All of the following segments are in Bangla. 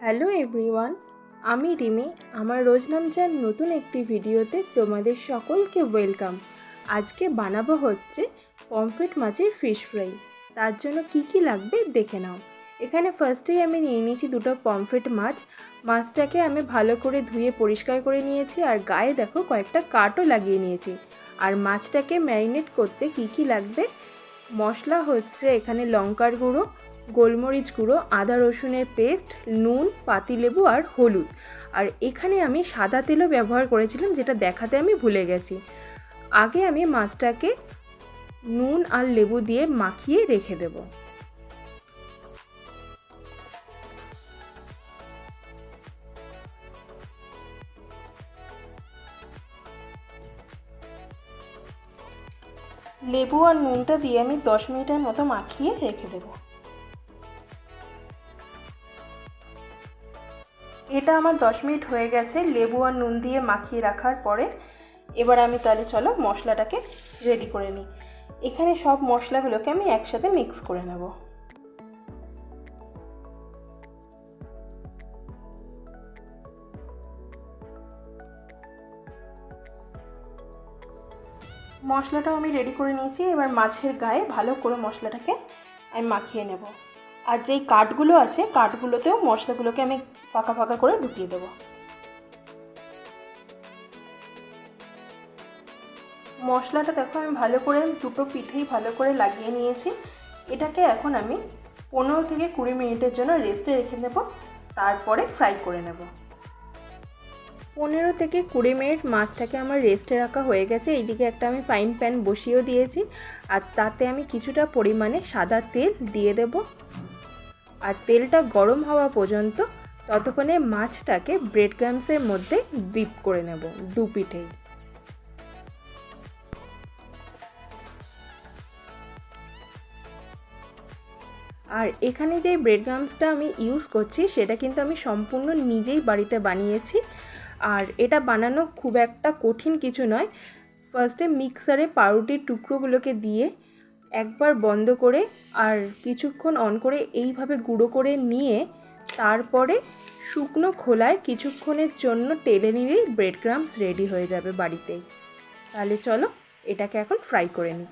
হ্যালো এভরিওয়ান, আমি রিমি। আমার রোজনামচার নতুন একটি ভিডিওতে তোমাদের সকলকে ওয়েলকাম। আজকে বানাবো হচ্ছে পমফ্রেট মাছের ফিশ ফ্রাই। তার জন্য কি কি লাগবে দেখে নাও। এখানে ফার্স্টেই আমি নিয়ে নিয়েছি দুটো পমফ্রেট মাছ। মাছটাকে আমি ভালো করে ধুয়ে পরিষ্কার করে নিয়েছি আর গায়ে দেখো কয়েকটা কাটও লাগিয়ে নিয়েছি। আর মাছটাকে ম্যারিনেট করতে কি কি লাগবে মশলা হচ্ছে এখানে লঙ্কার গুঁড়ো, গোলমরিচ গুঁড়ো, আদা রসুনের পেস্ট, নুন, পাতিলেবু আর হলুদ। আর এখানে আমি সাদা তেলও ব্যবহার করেছিলাম, যেটা দেখাতে আমি ভুলে গেছি। আগে আমি মাছটাকে নুন আর লেবু দিয়ে মাখিয়ে রেখে দেব। লেবু আর নুনটা দিয়ে আমি দশ মিনিটের মতো মাখিয়ে রেখে দেব। এটা আমার দশ মিনিট হয়ে গেছে লেবু আর নুন দিয়ে মাখিয়ে রাখার পরে। এবার আমি তাহলে চলো মশলাটাকে রেডি করে নিই। এখানে সব মশলাগুলোকে আমি একসাথে মিক্স করে নেব। মশলাটাও আমি রেডি করে নিয়েছি। এবার মাছের গায়ে ভালো করে মশলাটাকে আমি মাখিয়ে নেব। আর যেই কাঠগুলো আছে, কাঠগুলোতেও মশলাগুলোকে আমি ফাঁকা ফাঁকা করে ঢুকিয়ে দেবো। মশলাটা দেখো, আমি ভালো করে দুটো পিঠেই ভালো করে লাগিয়ে নিয়েছি। এটাকে এখন আমি পনেরো থেকে কুড়ি মিনিটের জন্য রেস্টে রেখে নেব তারপরে ফ্রাই করে নেব। পনেরো থেকে কুড়ি মিনিট মাছটাকে আমার রেস্টে রাখা হয়ে গেছে। এইদিকে একটা আমি ফাইন প্যান বসিয়েও দিয়েছি। আর তাতে আমি কিছুটা পরিমাণে সাদা তেল দিয়ে দেব। আর তেলটা গরম হওয়া পর্যন্ত ততক্ষণে মাছটাকে ব্রেড ক্রামসের মধ্যে ডিপ করে নেব দু পিঠেই। আর এখানে যে ব্রেড ক্রামসটা আমি ইউজ করছি, সেটা কিন্তু আমি সম্পূর্ণ নিজেই বাড়িতে বানিয়েছি। আর এটা বানানো খুব একটা কঠিন কিছু নয়। ফার্স্টে মিক্সারে পাউরুটির টুকরোগুলোকে দিয়ে একবার বন্ধ করে আর কিছুক্ষণ অন করে এইভাবে গুঁড়ো করে নিয়ে তারপরে শুকনো খোলায় কিছুক্ষণের জন্য টেলে নিলেই ব্রেড ক্রামস রেডি হয়ে যাবে বাড়িতেই তাহলে চলো এটাকে এখন ফ্রাই করে নিই।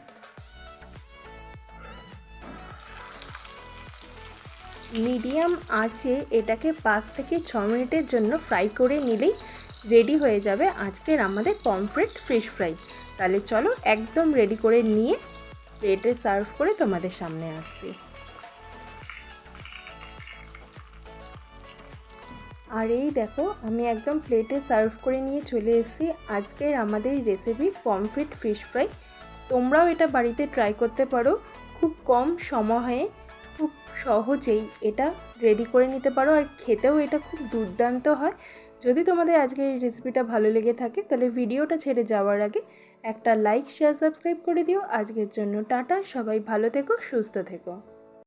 মিডিয়াম আছে, এটাকে পাঁচ থেকে ছ মিনিটের জন্য ফ্রাই করে নিলেই রেডি হয়ে যাবে আজকের আমাদের পমফ্রেট ফিশ ফ্রাই। তাহলে চলো একদম রেডি করে নিয়ে প্লেটে সার্ভ করে তোমাদের সামনে আসছি। আর এই দেখো, আমি একদম প্লেটে সার্ভ করে নিয়ে চলে এসেছি আজকের আমাদের রেসিপি পমফ্রেট ফিশ ফ্রাই। তোমরাও এটা বাড়িতে ট্রাই করতে পারো, খুব কম সময়ে খুব সহজেই এটা রেডি করে নিতে পারো। আর খেতেও এটা খুব দুর্দান্ত হয়। যদি তোমাদের আজকে এই রেসিপিটা ভালো লেগে থাকে, তাহলে ভিডিওটা ছেড়ে যাওয়ার আগে একটা লাইক শেয়ার সাবস্ক্রাইব করে দিও। আজকের জন্য টাটা। সবাই ভালো থেকো, সুস্থ থেকো।